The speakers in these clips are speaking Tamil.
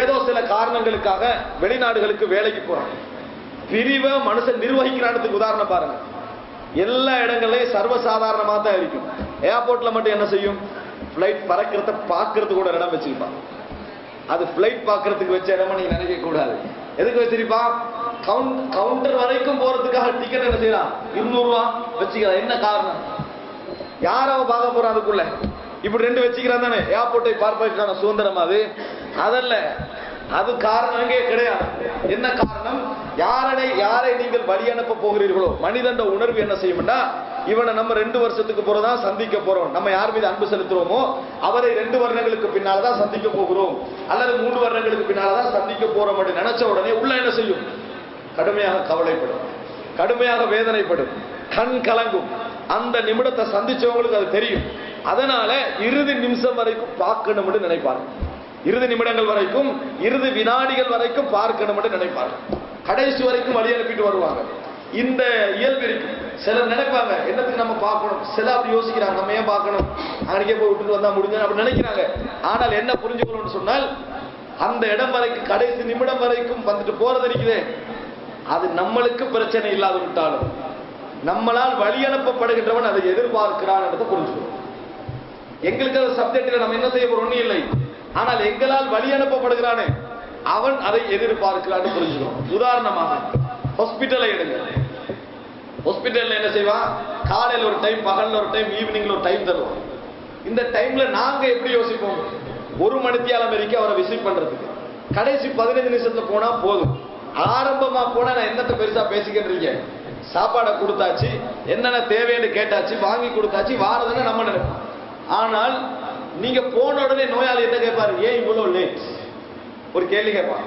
ஏதோ சில காரணங்களுக்காக வெளிநாடுகளுக்கு வேலைக்கு போறாங்க. பிரிவை மனுஷன் நிர்வகிக்கிறான்றதுக்கு உதாரணம் பாருங்க. எல்லா இடங்களையும் சர்வசாதாரணமாக தான் இருக்கும். ஏர்போர்ட்ல மட்டும் என்ன செய்யும்? ஃப்ளைட் பறக்கிறத பார்க்கறதுக்கு கூட இடம் வச்சிருப்பான். அது ஃபிளைட் பார்க்கறதுக்கு வச்ச இடமா நீங்க நினைக்க கூடாது. எதுக்கு வச்சிருப்பான்? கவுண்ட் கவுண்டர் வரைக்கும் போறதுக்காக டிக்கெட் என்ன செய்யலாம் இருநூறுவா வச்சுக்கலாம் என்ன காரணம்? யார் அவன் பார்க்க போறான் அதுக்குள்ள? இப்படி ரெண்டு வச்சுக்கிறான் தானே. ஏர்போர்ட்டை பார்ப்பதற்கான சுதந்திரம் அது. அதல்ல அது காரணமே கிடையாது. என்ன காரணம்? யாரை யாரை நீங்கள் வழி அனுப்ப போகிறீர்களோ மனிதண்ட உணர்வு என்ன செய்யும்னா இவனை நம்ம ரெண்டு வருஷத்துக்கு போறதான் சந்திக்க போறோம். நம்ம யார் மீது அன்பு செலுத்துறோமோ அவரை ரெண்டு வருடங்களுக்கு பின்னால்தான் சந்திக்க போகிறோம். அல்லது மூன்று வருடங்களுக்கு பின்னால்தான் சந்திக்க போறோம் அப்படின்னு நினைச்ச உடனே உள்ள என்ன செய்யும்? கடுமையாக கவலைப்படும். கடுமையாக வேதனைப்படும். கண் கலங்கும். அந்த நிமிடத்தை சந்திச்சவங்களுக்கு அது தெரியும். அதனால இறுதி நிமிஷம் வரைக்கும் பார்க்கணும்னு நினைப்பாங்க இறுதி நிமிடங்கள் வரைக்கும் இறுதி வினாடிகள் வரைக்கும் பார்க்கணும்னு நினைப்பார்கள் கடைசி வரைக்கும் வழி அனுப்பிட்டு வருவாங்க. இந்த இயல்பு இருக்கு. சிலர் நினைப்பாங்க என்னத்துக்கு நம்ம பார்க்கணும்? சில அப்படி யோசிக்கிறாங்க நம்ம ஏன் பார்க்கணும்? அன்னைக்கே போய் விட்டுட்டு வந்தா முடிஞ்சு அப்படி நினைக்கிறாங்க. ஆனால் என்ன புரிஞ்சுக்கணும்னு சொன்னால் அந்த இடம் வரைக்கும் கடைசி நிமிடம் வரைக்கும் வந்துட்டு போறது இருக்குதே. அது நம்மளுக்கு பிரச்சனை இல்லாது விட்டாலும் நம்மளால் வழி அனுப்பப்படுகின்றவன் அதை எதிர்பார்க்கிறான் என்றதை புரிஞ்சுக்கணும். எங்களுக்கு அது சப்ஜெக்ட்ல நம்ம என்ன செய்ய போறோம் இல்லை. ஆனால் எங்களால் வழி அனுப்பப்படுகிறானே அவன் அதை எதிர்பார்க்கிறான்னு புரிஞ்சுக்கணும். உதாரணமாக ஹாஸ்பிட்டலை எடுங்க. ஹாஸ்பிட்டலில் என்ன செய்வான் காலையில் ஒரு டைம் பகலில் ஒரு டைம் ஈவினிங்கில் ஒரு டைம் தருவான். இந்த டைம்ல நாங்க எப்படி யோசிப்போம்? ஒரு மணித்தியாலம் வரைக்கும் அவரை விசிட் பண்றதுக்கு. கடைசி பதினைஞ்சு நிமிஷத்துல போனா போதும். ஆரம்பமா போனா நான் என்னத்தை பெருசா பேசிக்கிட்டு இருக்கேன்? சாப்பாடை கொடுத்தாச்சு என்னென்ன தேவைன்னு கேட்டாச்சு வாங்கி கொடுத்தாச்சு வாரதுன்னு நம்ம நினைப்போம். ஆனால் நீங்க போன உடனே நோயாளி என்ன கேட்பாரு ஏன் இவ்வளோ லேட் ஒரு கேள்வி கேட்பான்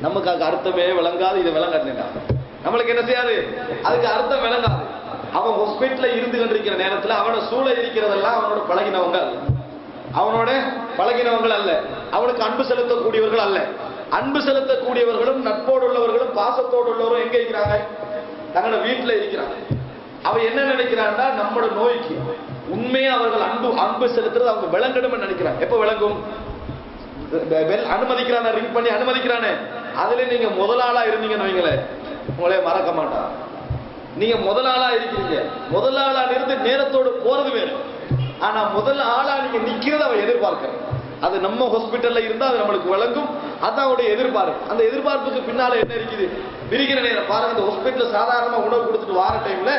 நமக்கு அதுக்கு அர்த்தமே விளங்காது இதை விளங்காதுடா நம்மளுக்கு என்ன செய்யாது? அதுக்கு அர்த்தம் விளங்காது. அவன் ஹாஸ்பிட்டல இருந்து கொண்டிருக்கிற நேரத்தில் அவனை சூழ இருக்கிறதெல்லாம் அவனோட பழகினவங்க அல்ல. அவனோட பழகினவங்கள் அல்ல. அவனுக்கு அன்பு செலுத்தக்கூடியவர்கள் அல்ல. அன்பு செலுத்தக்கூடியவர்களும் நட்போடு உள்ளவர்களும் பாசத்தோடு உள்ளவரும் எங்க இருக்கிறாங்க? தங்களோட வீட்டில் இருக்கிறாங்க. அவன் என்ன நினைக்கிறான்னா நம்மளோட நோய்க்கு உண்மையா அவர்கள் அன்பு அன்பு செலுத்துறது அவங்க விளங்கணும்னு நினைக்கிறாங்க எப்ப விளங்கும்? பெல் அனுமதிக்கிறானே ரிங் பண்ணி அனுமதிக்கிறானே. அதுல நீங்க முதலாளா இருந்தீங்கன்னு வைங்களேன். உங்களே மறக்க மாட்டான் நீங்க முதலாளா இருக்கிறீங்க. முதலாளா இருந்து நேரத்தோடு போறது வேணும். ஆனா முதல் ஆளா நீங்க நிக்கிறத அவன் எதிர்பார்க்கிறேன் அது நம்ம ஹாஸ்பிட்டல்ல இருந்தா அது நம்மளுக்கு விளங்கும். அதான் அவருடைய எதிர்பார்ப்பு. அந்த எதிர்பார்ப்புக்கு பின்னால என்ன இருக்குது? பிரிக்கிற நேரம். பாருங்க இந்த ஹாஸ்பிட்டல் சாதாரணமா உணவு கொடுத்துட்டு வார டைம்ல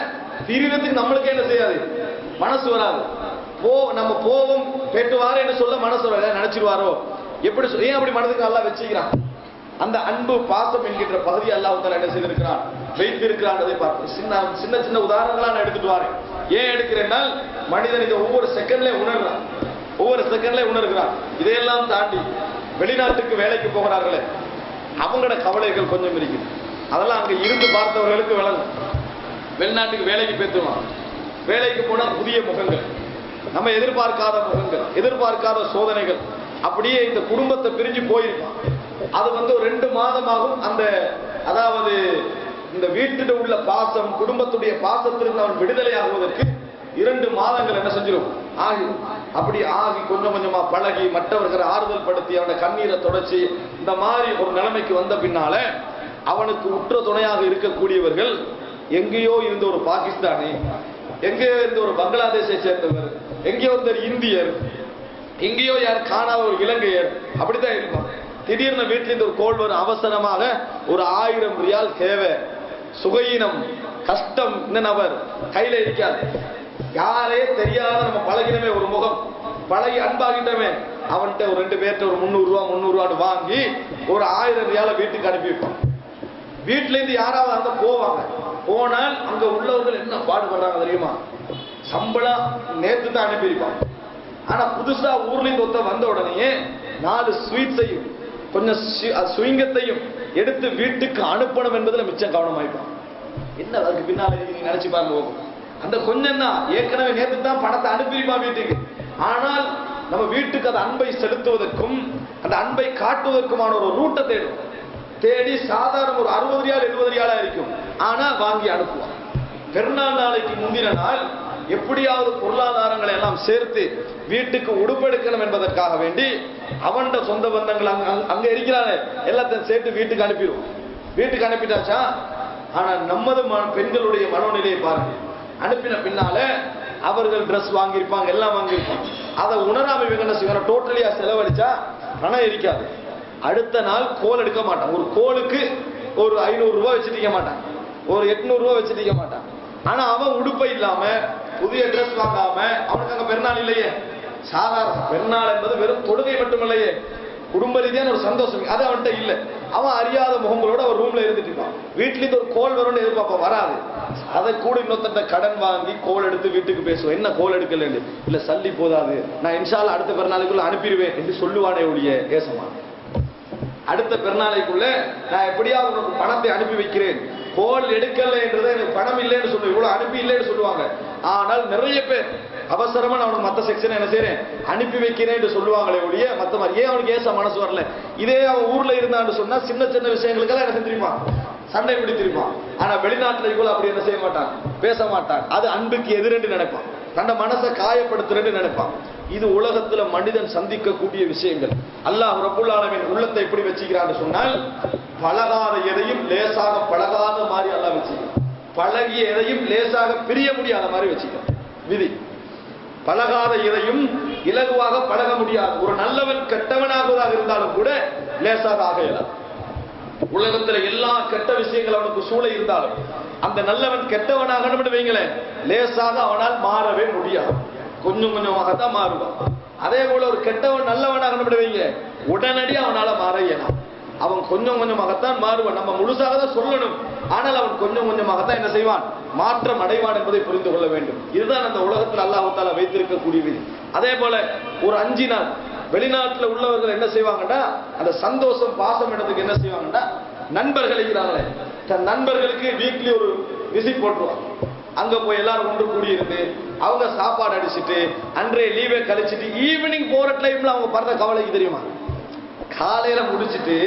பிரிவதுக்கு நம்மளுக்கு என்ன செய்யாது? மனசு வராது. போ நம்ம போவோம் பெட்டு என்று சொல்ல மனசு வராது. நினைச்சிருவாரோ? எப்படி ஏன் அப்படி மனதுக்கு நல்லா வச்சுக்கிறான்? அந்த அன்பு பாசம் என்கின்ற பகுதி அல்லாஹ் தஆலா என்ன செய்திருக்கிறான்? வைத்திருக்கிறான் அதை பார்த்து சின்ன சின்ன சின்ன உதாரணங்களா நான் எடுத்துட்டு வரேன். ஏன் எடுக்கிறேன்னா மனிதன் இதை ஒவ்வொரு செகண்ட்ல உணர்றான். ஒவ்வொரு செகண்ட்ல உணர்கிறான். இதையெல்லாம் தாண்டி வெளிநாட்டுக்கு வேலைக்கு போகிறார்களே அவங்களோட கவலைகள் கொஞ்சம் இருக்குது. அதெல்லாம் அங்க இருந்து பார்த்தவர்களுக்கு விளங்கும். வெளிநாட்டுக்கு வேலைக்கு பேத்துவான் வேலைக்கு போனால் புதிய முகங்கள். நம்ம எதிர்பார்க்காத முகங்கள் எதிர்பார்க்காத சோதனைகள். அப்படியே இந்த குடும்பத்தை பிரிஞ்சு போயிருப்பான் அது வந்து ஒரு ரெண்டு மாதமாகும் அந்த அதாவது இந்த வீட்டில் உள்ள பாசம் குடும்பத்துடைய பாசத்திலிருந்து அவன் விடுதலை ஆகுவதற்கு இரண்டு மாதங்கள் என்ன செஞ்சிடும் ஆகி அப்படி ஆகி கொஞ்சம் கொஞ்சமா பழகி மற்றவர்களை ஆறுதல் படுத்தி அவனை கண்ணீரை தொடச்சி இந்த மாதிரி ஒரு நிலைமைக்கு வந்த பின்னால அவனுக்கு உற்ற துணையாக இருக்கக்கூடியவர்கள் எங்கேயோ இருந்த ஒரு பாகிஸ்தானி எங்கேயோ இருந்த ஒரு பங்களாதேஷை சேர்ந்தவர் எங்கேயோ இருந்த இந்தியர் எங்கேயோ யார் காணாத ஒரு இலங்கையர் அப்படித்தான் இருக்கும் திடீர்னு வீட்டில் இருந்து ஒரு கோல் வரும் அவசரமாக ஒரு ஆயிரம் ரியால் தேவை சுகையினம் கஷ்டம் நபர் கையில இருக்காது. யாரே தெரியாத நம்ம பழகினமே ஒரு முகம். பழகி அன்பாகிட்டமே அவன்கிட்ட ஒரு ரெண்டு பேர்கிட்ட ஒரு முந்நூறு ரூபா முந்நூறு ரூபான்னு வாங்கி ஒரு ஆயிரம் ரியால வீட்டுக்கு அனுப்பி வைப்பான். வீட்டுல இருந்து யாராவது போவாங்க. போனால் அங்க உள்ளவர்கள் என்ன பாடுபடுறாங்க தெரியுமா? சம்பளம் நேத்து தான் அனுப்பியிருப்பான் ஆனா புதுசா ஊர்ல இருந்து வந்த உடனே நாலு ஸ்வீட்ஸையும் கொஞ்சம் சுயங்கத்தையும் எடுத்து வீட்டுக்கு அனுப்பணும் என்பதுல மிச்சம் கவனமாயிருப்பான். என்ன அதுக்கு பின்னால நீங்க நினைச்சு பாருங்க அந்த கொஞ்சம் தான் ஏற்கனவே நேத்து தான் பணத்தை அனுப்பியிருப்பான் வீட்டுக்கு. ஆனால் நம்ம வீட்டுக்கு அந்த அன்பை செலுத்துவதற்கும் அந்த அன்பை காட்டுவதற்குமான ஒரு ரூட்டை தேடும். தேடி சாதாரண ஒரு அறுபது ரியால் எழுபது ரியாலா இருக்கும். ஆனா வாங்கி அனுப்புவான் பெருநாள் நாளைக்கு முந்தின நாள் எப்படியாவது பொருளாதாரங்களை எல்லாம் சேர்த்து வீட்டுக்கு உடுப்பெடுக்கணும் என்பதற்காக வேண்டி அவன்ட சொந்த பந்தங்கள் அங்க அங்க- இருக்கிறானே எல்லாத்தையும் சேர்த்து வீட்டுக்கு அனுப்பிடுவோம். வீட்டுக்கு அனுப்பிட்டாச்சா? ஆனா நமது பெண்களுடைய மனோநிலையை பாருங்க. அனுப்பின பின்னால அவர்கள் ட்ரெஸ் வாங்கியிருப்பாங்க எல்லாம் வாங்கியிருப்பாங்க. அதை உணராம இவங்க என்ன செய்வாங்க? டோட்டலியா செலவழிச்சா பணம் இருக்காது அடுத்த நாள் கோல் எடுக்க மாட்டான். ஒரு கோலுக்கு ஒரு ஐநூறு ரூபாய் வச்சுட்டு மாட்டான். ஒரு எட்நூறு ரூபா வச்சுட்டு மாட்டான். ஆனா அவன் உடுப்பை இல்லாம புதிய ட்ரெஸ் வாங்காம அவனுக்கு அங்க பெருநாள் இல்லையே. சாதாரண பெருநாள் என்பது வெறும் தொடுகை மட்டுமில்லையே. குடும்ப ரீதியான ஒரு சந்தோஷம். அது அவன்கிட்ட இல்ல. அவன் அறியாத முகங்களோட அவன் ரூம்ல இருந்துட்டு இருப்பான் வீட்ல இருந்து ஒரு கோல் வரும்னு எதிர்பார்ப்ப? வராது. அதை கூட இன்னொருத்தட்ட கடன் வாங்கி கோல் எடுத்து வீட்டுக்கு பேசுவோம். என்ன கோல் எடுக்கல இல்ல சல்லி போதாது. நான் இன்ஷால்ல அடுத்த பிறநாளுக்குள்ள அனுப்பிடுவேன் என்று சொல்லுவானே ஒழிய ஏசமான் அடுத்த பிறநாளைக்குள்ள நான் எப்படியாவது உனக்கு பணத்தை அனுப்பி வைக்கிறேன். கோல் எடுக்கல என்றதை எனக்கு பணம் இல்லைன்னு சொல்லுவேன் இவ்வளவு அனுப்பி இல்லைன்னு சொல்லுவாங்க. ஆனால் நிறைய பேர் அவசரமா நான் அவனுக்கு மத்த செக்ஷன் என்ன செய்யறேன் அனுப்பி வைக்கிறேன் என்று சொல்லுவாங்களே ஒழிய மத்த மாதிரி ஏன் அவனுக்கு ஏச மனசு வரல? இதே அவன் ஊர்ல இருந்தான்னு சொன்னா சின்ன சின்ன விஷயங்களுக்கெல்லாம் என்ன செஞ்சிருப்பான்? சண்டை பிடித்திருப்பான். ஆனா வெளிநாட்டுல இவ்வளவு அப்படி என்ன செய்ய மாட்டான்? பேச மாட்டான். அது அன்புக்கு எதிரென்று நினைப்பான். தன்னை மனசை காயப்படுத்துறேன்னு நினைப்பான். இது உலகத்துல மனிதன் சந்திக்கக்கூடிய விஷயங்கள். அல்லாஹ் ரபுல்லாலமின் உள்ளத்தை எப்படி வச்சுக்கிறான்னு சொன்னால் பழகாத எதையும் லேசாக பழகாத மாதிரி எல்லாம் வச்சுக்கணும் பழகிய எதையும் லேசாக பிரிய முடியாத மாதிரி வச்சுக்கணும் விதி. பழகாத எதையும் இலகுவாக பழக முடியாது. ஒரு நல்லவன் கெட்டவனாகுவதாக இருந்தாலும் கூட லேசாக ஆக இயலாது. உலகத்துல எல்லா கெட்ட விஷயங்கள் அவனுக்கு சூழ இருந்தாலும் அந்த நல்லவன் கெட்டவனாக வைங்களேன் லேசாக அவனால் மாறவே முடியாது. கொஞ்சம் கொஞ்சமாக தான் மாறுவான். அதே போல ஒரு கெட்டவன் நல்லவனாக வைங்க உடனடி அவனால மாற இயலாம் அவன் கொஞ்சம் கொஞ்சமாகத்தான் மாறுவான். நம்ம முழுசாக தான் சொல்லணும். ஆனால் அவன் கொஞ்சம் கொஞ்சமாகத்தான் என்ன செய்வான்? மாற்றம் அடைவான் என்பதை புரிந்து கொள்ள வேண்டும். இதுதான் அந்த உலகத்தில் அல்லாஹ் வைத்திருக்கக்கூடிய விதி. அதே போல ஒரு அஞ்சு நாள் வெளிநாட்டில் உள்ளவர்கள் என்ன செய்வாங்கன்னா அந்த சந்தோஷம் பாசம் இடத்துக்கு என்ன செய்வாங்கன்னா நண்பர்கள் இருக்கிறாங்களே. தன் நண்பர்களுக்கு வீக்லி ஒரு விசிட் போட்டுருவாங்க. அங்க போய் எல்லாரும் ஒன்று கூடியிருந்து அவங்க சாப்பாடு அடிச்சிட்டு அன்றைய லீவை கழிச்சிட்டு ஈவினிங் போற டைம்ல அவங்க படுற கவலைக்கு தெரியுமா? காலையில முடிச்சிட்டு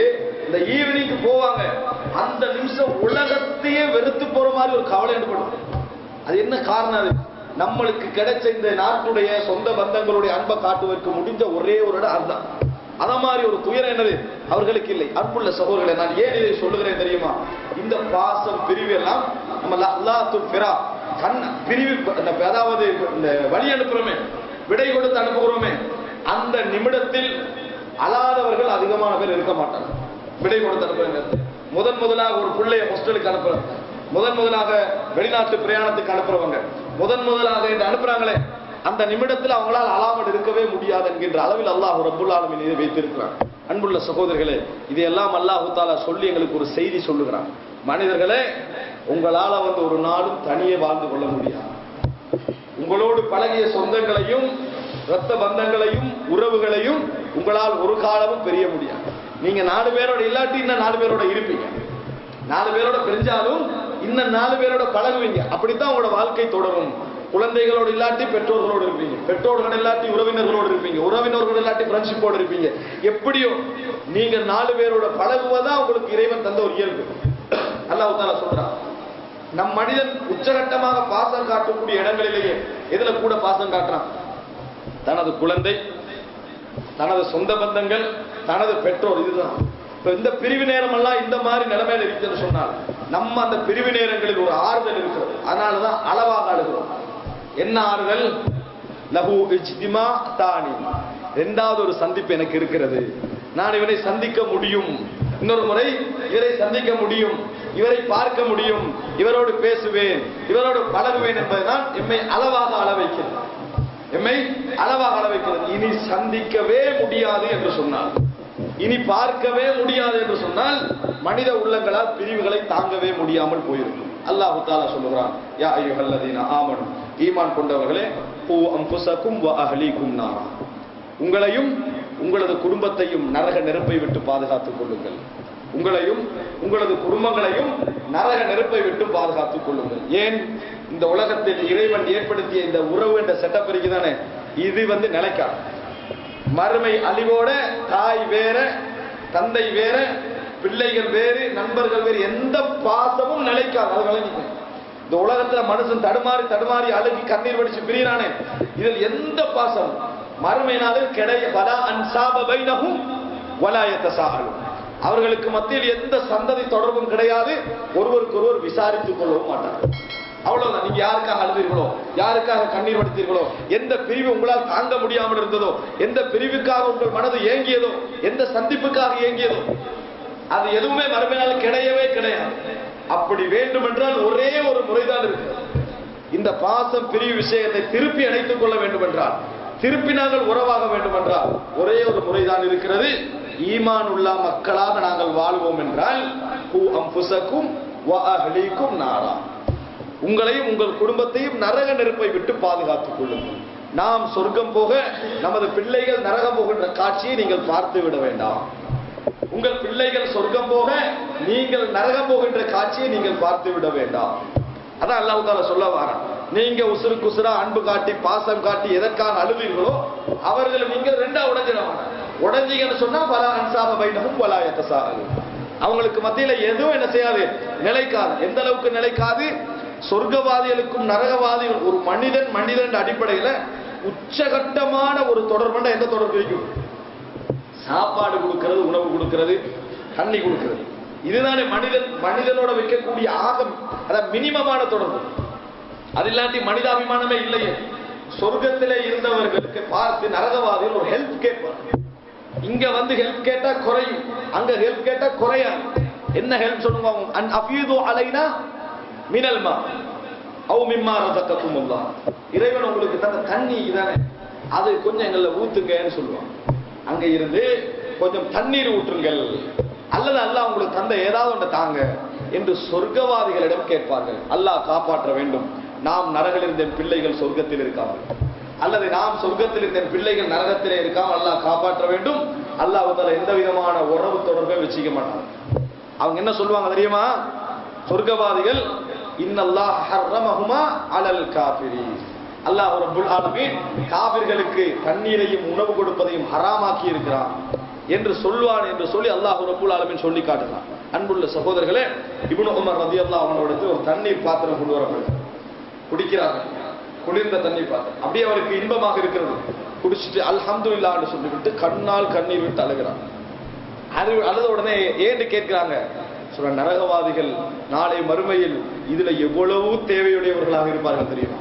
இந்த ஈவினிங் போவாங்க. அந்த நிமிஷம் உலகத்தையே வெறுத்து போற மாதிரி ஒரு கவலை ஏற்படும் அது என்ன காரணம் அது? நம்மளுக்கு கிடைச்ச இந்த நாட்டுடைய சொந்த பந்தங்களுடைய அன்பை காட்டுவதற்கு முடிஞ்ச ஒரே ஒரு இடம் அதுதான். அத மாதிரி ஒரு துயரம் என்னது? அவர்களுக்கு இல்லை. அன்புள்ள சகோதரர்களை நான் ஏன் இதை சொல்லுகிறேன் தெரியுமா? இந்த பாசம் பிரிவு எல்லாம் நம்ம அல்லாத்து பிறா கண் பிரிவு அந்த அதாவது இந்த வழி அனுப்புறோமே விடை கொடுத்து அனுப்புகிறோமே அந்த நிமிடத்தில் அழாதவர்கள் அதிகமான பேர் இருக்க மாட்டாங்க. விடை கொடுத்து அனுப்புறாங்க. முதன் முதலாக ஒரு பிள்ளைய ஹாஸ்டலுக்கு அனுப்புறோம் முதன் முதலாக வெளிநாட்டு பிரயாணத்துக்கு அனுப்புறவங்க. முதன் முதலாக இந்த அனுப்புறாங்களே அந்த நிமிடத்தில் அவங்களால் அழாமல் இருக்கவே முடியாது என்கின்ற அளவில் அல்லாஹ் ரப்புல் புல்லாளுமே இதை வைத்திருக்கிறான். அன்புள்ள சகோதரர்களே இதையெல்லாம் அல்லாஹு தாலா சொல்லி எங்களுக்கு ஒரு செய்தி சொல்லுகிறான். மனிதர்களே உங்களால வந்து ஒரு நாளும் தனியே வாழ்ந்து கொள்ள முடியாது. உங்களோடு பழகிய சொந்தங்களையும் இரத்த பந்தங்களையும் உறவுகளையும் உங்களால் ஒரு காலமும் பெரிய முடியாது. நீங்க நாலு பேரோட இல்லாட்டி இன்னும் நாலு பேரோட இருப்பீங்க. நாலு பேரோட பிரிஞ்சாலும் இன்னும் நாலு பேரோட பழகுவீங்க. அப்படித்தான் உங்களோட வாழ்க்கை தொடரும். குழந்தைகளோடு இல்லாட்டி பெற்றோர்களோடு இருப்பீங்க. பெற்றோர்கள் இல்லாட்டி உறவினர்களோடு இருப்பீங்க. உறவினர்கள் இல்லாட்டி ஃப்ரெண்ட்ஷிப்போடு இருப்பீங்க. எப்படியோ நீங்க நாலு பேரோட பழகுவதா உங்களுக்கு இறைவன் தந்த ஒரு இயல்பு. நல்லா தாலா சொல்றான் நம் மனிதன் உச்சகட்டமாக பாசம் காட்டக்கூடிய இடங்களிலேயே எதுல கூட பாசம் காட்டுறான்? தனது குழந்தை தனது சொந்த பந்தங்கள் தனது பெற்றோர் இதுதான். இப்ப இந்த பிரிவு நேரமெல்லாம் இந்த மாதிரி நிலைமையில இருக்குன்னு சொன்னால் நம்ம அந்த பிரிவு நேரங்களில் ஒரு ஆறுதல் இருக்கிறது. அதனாலதான் அளவாக அழுகிறோம். என்ன ஆறுதல்? லஹு இஜ்திமா தானி. ரெண்டாவது ஒரு சந்திப்பு எனக்கு இருக்கிறது. நான் இவனை சந்திக்க முடியும். இன்னொரு முறை இவரை சந்திக்க முடியும். இவரை பார்க்க முடியும். இவரோடு பேசுவேன். இவரோடு பழகுவேன் என்பதுதான் எம்மை அளவாக அள வைக்கிறது எம்மை? அளவாக அளவைக்கிறது இனி சந்திக்கவே முடியாது என்று சொன்னார். இனி பார்க்கவே முடியாது என்று சொன்னால் மனித உள்ளங்களால் பிரிவுகளை தாங்கவே முடியாமல் போயிருக்கும். அல்லாஹு தாலா சொல்லுகிறான் யா ஐயுஹல்லதீன ஆமனும் ஈமான் கொண்டவர்களே பூ அம்புசக்கும் வ நாரா. உங்களையும் உங்களது குடும்பத்தையும் நரக நெருப்பை விட்டு பாதுகாத்துக் கொள்ளுங்கள். உங்களையும் உங்களது குடும்பங்களையும் நரக நெருப்பை விட்டு பாதுகாத்துக் கொள்ளுங்கள். ஏன்? இந்த உலகத்தில் இறைவன் ஏற்படுத்திய இந்த உறவு என்ற செட்டப் இருக்குதானே? இது வந்து நிலைக்கா. மறுமை அழிவோட தாய் வேற தந்தை வேற பிள்ளைகள் வேறு நண்பர்கள் வேறு எந்த பாசமும் நிலைக்காது அது இந்த உலகத்துல மனுஷன் தடுமாறி தடுமாறி அழுகி கண்ணீர் வடிச்சு பிரியிறானே. இதில் எந்த பாசம்? மறுமை நாளில் வலா அன்சாப பைனஹும் வலாயத்த சாகலும் அவர்களுக்கு மத்தியில் எந்த சந்ததி தொடர்பும் கிடையாது. ஒருவருக்கு ஒருவர் விசாரித்துக் கொள்ளவும் மாட்டார்கள். அவ்வளவுதான். நீங்க யாருக்காக அழுதீர்களோ யாருக்காக கண்ணீர் வடித்தீர்களோ எந்த பிரிவு உங்களால் தாங்க முடியாமல் இருந்ததோ எந்த பிரிவுக்காக உங்கள் மனது ஏங்கியதோ எந்த சந்திப்புக்காக ஏங்கியதோ அது எதுவுமே மறுமையால் கிடையவே கிடையாது. அப்படி வேண்டும் என்றால் ஒரே ஒரு முறைதான் இருக்கு. இந்த பாசம் பிரிவு விஷயத்தை திருப்பி அணைத்துக் கொள்ள வேண்டும் என்றால் திருப்பி நாங்கள் உறவாக வேண்டும் என்றால் ஒரே ஒரு முறைதான் இருக்கிறது. ஈமான் உள்ள மக்களாக நாங்கள் வாழ்வோம் என்றால் ஹூ நாரா. உங்களையும் உங்கள் குடும்பத்தையும் நரக நெருப்பை விட்டு பாதுகாத்துக் கொள்ளுங்கள். நாம் சொர்க்கம் போக நமது பிள்ளைகள் நரகம் போகின்ற காட்சியை நீங்கள் பார்த்து விட வேண்டாம். உங்கள் பிள்ளைகள் சொர்க்கம் போக நீங்கள் நரகம் போகின்ற காட்சியை நீங்கள் பார்த்து விட வேண்டாம். அதான் அல்லாவுக்கால சொல்ல வரேன். நீங்க உசுறு குசுரா அன்பு காட்டி பாசம் காட்டி எதற்காக அழுவீர்களோ அவர்களை நீங்க ரெண்டா உடைஞ்சிடவாங்க உடைஞ்சீங்கன்னு சொன்னா பல அன்சாப பைனமும் பல எத்தசாகும் அவங்களுக்கு மத்தியில எதுவும் என்ன செய்யாது நிலைக்காது. எந்த அளவுக்கு நிலைக்காது சொர்க்கவாதிகளுக்கும் நரகவாதிகள் ஒரு மனிதன் மனிதன் அடிப்படையில உச்சகட்டமான ஒரு தொடர்புண்டா எந்த தொடர்பு இருக்கும் சாப்பாடு கொடுக்கிறது உணவு கொடுக்கிறது தண்ணி கொடுக்கிறது. இதுதானே மனிதன் மனிதனோட வைக்கக்கூடிய ஆகம். அதான் மினிமமான தொடர்பு. அது இல்லாட்டி மனிதாபிமானமே இல்லையே. சொர்க்கத்திலே இருந்தவர்களுக்கு பார்த்து நரகவாதிகள் ஒரு ஹெல்ப் கேட்பார் இங்க வந்து ஹெல்ப் கேட்டா குறையும். அங்க ஹெல்ப் கேட்டா குறையாது. என்ன ஹெல்ப் சொல்லுங்க அண்ட் அன் அஃபீது அலைனா மினல்மா அவ் மிம்மா ரதக்கக்கும் இறைவன் உங்களுக்கு தந்த தண்ணி தானே. அது கொஞ்சம் எங்களை ஊத்துங்கன்னு சொல்லுவான். அங்க இருந்து கொஞ்சம் தண்ணீர் ஊற்றுங்கள். அல்லது அல்லாஹ் உங்களுக்கு தந்த ஏதாவது ஒன்று தாங்க என்று சொர்க்கவாதிகளிடம் கேட்பார்கள். அல்லாஹ் காப்பாற்ற வேண்டும். நாம் நரகில் இருந்த பிள்ளைகள் சொர்க்கத்தில் இருக்காமல் அல்லது நாம் சொர்க்கத்தில் இருந்த பிள்ளைகள் நரகத்திலே இருக்காமல் அல்லாஹ் காப்பாற்ற வேண்டும். அல்லாஹ் வந்து எந்த விதமான உறவு தொடர்பை வச்சுக்க மாட்டாங்க அவங்க என்ன சொல்லுவாங்க தெரியுமா? சொர்க்கவாதிகள் இன்னல்லாஹ் ஹர்ரமஹுமா அலல் காஃபிரி அல்லாஹ் ரப்புல் ஆலமீன் காபிர்களுக்கு தண்ணீரையும் உணவு கொடுப்பதையும் ஹராமாக்கி இருக்கிறான் என்று சொல்வான் என்று சொல்லி அல்லாஹ் ரபுல் ஆலமீன் சொல்லி காட்டுறான் அன்புள்ள சகோதரர்களே இப்னு உமர் ரலியல்லாஹு அன்ஹு ஒரு தண்ணீர் பாத்திரம் கொண்டு வரப்படுது குடிக்கிறாங்க குளிர்ந்த தண்ணீர் பாத்திரம். அப்படியே அவருக்கு இன்பமாக இருக்கிறது. குடிச்சிட்டு அல்ஹம்துலில்லாஹ்னு சொல்லிவிட்டு கண்ணால் கண்ணீர் விட்டு அழுகிறான். அது அழுத உடனே ஏன்னு கேட்கிறாங்க சொல்ற நரகவாதிகள் நாளை மறுமையில் இதுல எவ்வளவு தேவையுடையவர்களாக இருப்பார்கள் தெரியுமா?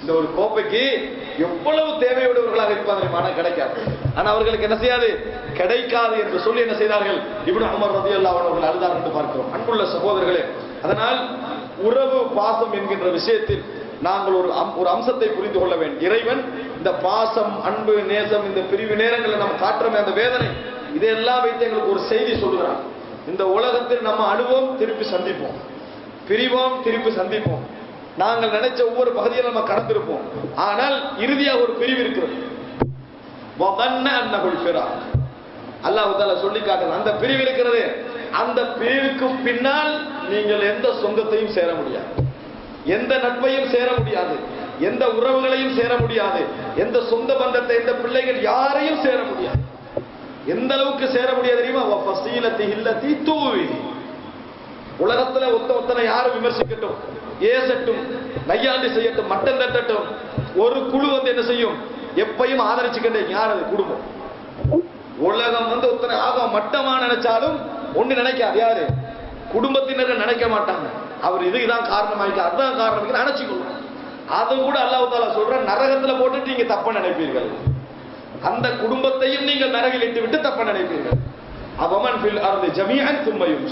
இந்த ஒரு கோப்பைக்கு எவ்வளவு தேவையுடையவர்களாக இருப்பாங்க தெரியுமா கிடைக்காது. ஆனா அவர்களுக்கு என்ன செய்யாது? கிடைக்காது என்று சொல்லி என்ன செய்தார்கள்? இப்னு அமர் ரதி அல்லா அவர்கள் அழுதார் என்று பார்க்கிறோம். அன்புள்ள சகோதரர்களே அதனால் உறவு பாசம் என்கின்ற விஷயத்தில் நாங்கள் ஒரு அம்- ஒரு அம்சத்தை புரிந்து கொள்ள வேண்டும். இறைவன் இந்த பாசம் அன்பு நேசம் இந்த பிரிவு நேரங்களில் நம்ம காட்டுறமே அந்த வேதனை இதையெல்லாம் வைத்து எங்களுக்கு ஒரு செய்தி சொல்லுகிறான் இந்த உலகத்தில் நம்ம அழுவோம் திருப்பி சந்திப்போம். பிரிவோம் திருப்பி சந்திப்போம். நாங்கள் நினைச்ச ஒவ்வொரு பகுதியில் நம்ம கடந்திருப்போம். ஆனால் இறுதியாக ஒரு பிரிவு இருக்கிறது. அல்லாஹால அன்னகுல் அல்லாஹ் சொல்லி அந்த பிரிவு இருக்கிறது. அந்த பிரிவுக்கு பின்னால் நீங்கள் எந்த சொந்தத்தையும் சேர முடியாது. எந்த நட்பையும் சேர முடியாது. எந்த உறவுகளையும் சேர முடியாது. எந்த சொந்த பந்தத்தை எந்த பிள்ளைகள் யாரையும் சேர முடியாது. எந்த அளவுக்கு சேர முடியாது தெரியுமா? வ இல்லத்தி தூவி. உலகத்துல ஒத்த ஒத்தனை யாரும் விமர்சிக்கட்டும். ஏசட்டும் நையாண்டி செய்யட்டும் மட்டம் தட்டட்டும். ஒரு குழு வந்து என்ன செய்யும்? எப்பையும் ஆதரிச்சுக்கிட்டே யார் அது? குடும்பம். உலகம் வந்து ஒத்தனை ஆக மட்டமா நினைச்சாலும் ஒண்ணு நினைக்காது. யாரு? குடும்பத்தினர் நினைக்க மாட்டாங்க. அவர் இதுதான் காரணமாயிக்க அதுதான் காரணம் நினைச்சுக்கணும் அதை கூட அல்லாஹ் தாலா சொல்ற நரகத்துல போட்டுட்டு நீங்க தப்பா நினைப்பீர்கள். அந்த குடும்பத்தையும் நீங்கள் நரகில் இட்டு விட்டு தப்ப நினைப்பீர்கள். அவமன் ஃபில் அருந்து ஜமீஅன் தும்மையும்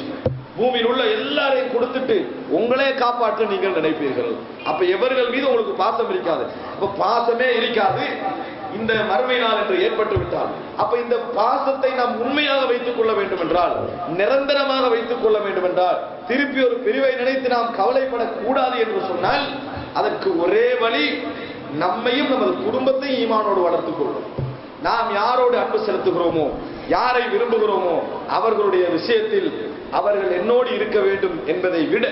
பூமியில் உள்ள எல்லாரையும் கொடுத்துட்டு உங்களே காப்பாற்ற நீங்கள் நினைப்பீர்கள். அப்ப எவர்கள் மீது உங்களுக்கு பாசம் இருக்காது. அப்ப பாசமே இருக்காது. இந்த மறுமை நாள் என்று ஏற்பட்டு விட்டால். அப்ப இந்த பாசத்தை நாம் உண்மையாக வைத்துக் கொள்ள வேண்டும் என்றால் நிரந்தரமாக வைத்துக் கொள்ள வேண்டும் என்றால் திருப்பி ஒரு பிரிவை நினைத்து நாம் கவலைப்படக்கூடாது என்று சொன்னால் அதற்கு ஒரே வழி நம்மையும் நமது குடும்பத்தையும் ஈமானோடு வளர்த்துக் கொள்வோம் நாம் யாரோடு அன்பு செலுத்துகிறோமோ யாரை விரும்புகிறோமோ அவர்களுடைய விஷயத்தில் அவர்கள் என்னோடு இருக்க வேண்டும் என்பதை விட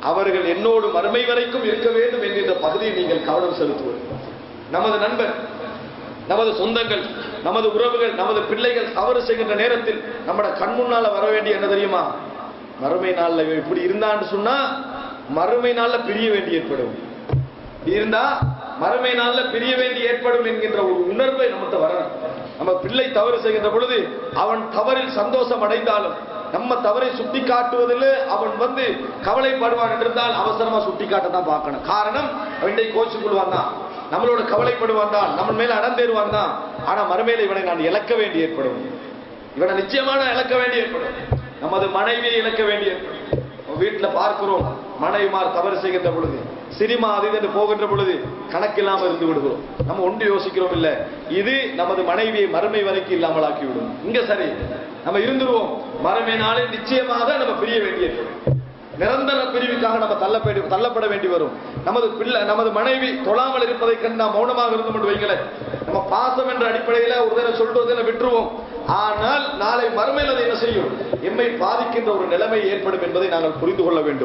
அவர்கள் என்னோடு மறுமை வரைக்கும் இருக்க வேண்டும் என்கின்ற பகுதியை நீங்கள் கவனம் செலுத்துவது. நமது நண்பர் நமது சொந்தங்கள் நமது உறவுகள் நமது பிள்ளைகள் தவறு செய்கின்ற நேரத்தில் நம்மட கண் முன்னால வர வேண்டிய என்ன தெரியுமா? மறுமை நாளில் இப்படி இருந்தான்னு சொன்னா மறுமை நாளில் பிரிய வேண்டி ஏற்படும். இருந்தா மறுமை நாள்ல பிரிய வேண்டி ஏற்படும் என்கின்ற ஒரு உணர்வை நம்மகிட்ட வரணும். நம்ம பிள்ளை தவறு செய்கின்ற பொழுது அவன் தவறில் சந்தோஷம் அடைந்தாலும் நம்ம தவறை சுட்டி காட்டுவதில் அவன் வந்து கவலைப்படுவான் என்றிருந்தால் அவசரமா சுட்டி காட்ட தான் பார்க்கணும். காரணம் அவன் கோச்சு கொள்வான் தான். நம்மளோட கவலைப்படுவான் தான். நம்ம மேல அடந்தேறுவான் தான். ஆனா மறுமையில இவனை நான் இழக்க வேண்டி ஏற்படும். இவனை நிச்சயமான இழக்க வேண்டி ஏற்படும். நமது மனைவியை இழக்க வேண்டி ஏற்படும். வீட்டுல பார்க்கிறோம் மனைவிமார் தவறு செய்கின்ற பொழுது சினிமா அது என்று போகின்ற பொழுது கணக்கில்லாம இருந்து விடுகிறோம். நம்ம ஒன்று யோசிக்கிறோம் இல்ல இது நமது மனைவியை மறுமை வரைக்கும் இல்லாமல் ஆக்கிவிடும். இங்க சரி நம்ம இருந்துருவோம். மறுமை நாளில் நிச்சயமாக நம்ம பிரிய வேண்டியது. நிரந்தர பிரிவுக்காக நம்ம தள்ளப்பட தள்ளப்பட வேண்டி வரும். நமது பிள்ளை நமது மனைவி தொழாமல் இருப்பதை கண்டு நாம் மௌனமாக இருந்து கொண்டு வைக்கல நம்ம பாசம் என்ற அடிப்படையில ஒரு தடவை சொல்றதுல விட்டுருவோம். ஆனால் நாளை மறுமையில் அதை என்ன செய்யும்? எம்மை பாதிக்கின்ற ஒரு நிலைமை ஏற்படும் என்பதை நாங்கள் புரிந்து கொள்ள வேண்டும்.